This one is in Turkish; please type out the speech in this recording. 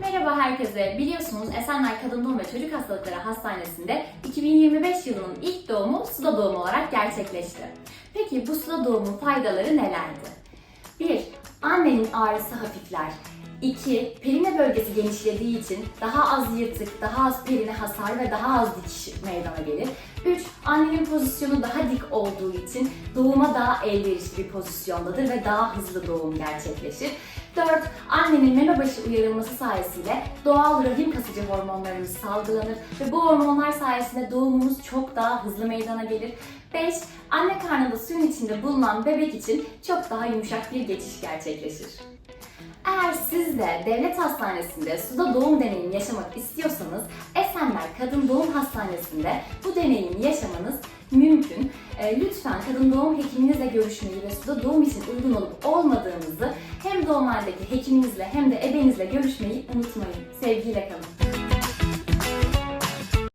Merhaba herkese. Biliyorsunuz Esenler Kadın Doğum ve Çocuk Hastalıkları Hastanesi'nde 2025 yılının ilk doğumu suda doğum olarak gerçekleşti. Peki bu suda doğumun faydaları nelerdi? 1. Annenin ağrısı hafifler. 2. Perine bölgesi genişlediği için daha az yırtık, daha az perine hasar ve daha az dikiş meydana gelir. 3. Annenin pozisyonu daha dik olduğu için doğuma daha elverişli bir pozisyondadır ve daha hızlı doğum gerçekleşir. 4. Annenin meme başı uyarılması sayesinde doğal rahim kasıcı hormonlarımız salgılanır ve bu hormonlar sayesinde doğumumuz çok daha hızlı meydana gelir. 5. Anne karnında suyun içinde bulunan bebek için çok daha yumuşak bir geçiş gerçekleşir. De devlet hastanesinde suda doğum deneyimi yaşamak istiyorsanız Esenler Kadın Doğum Hastanesi'nde bu deneyimi yaşamanız mümkün. E, lütfen kadın doğum hekiminizle görüşmeyi ve suda doğum için uygun olup olmadığınızı hem doğum halindeki hekiminizle hem de ebenizle görüşmeyi unutmayın. Sevgiyle kalın.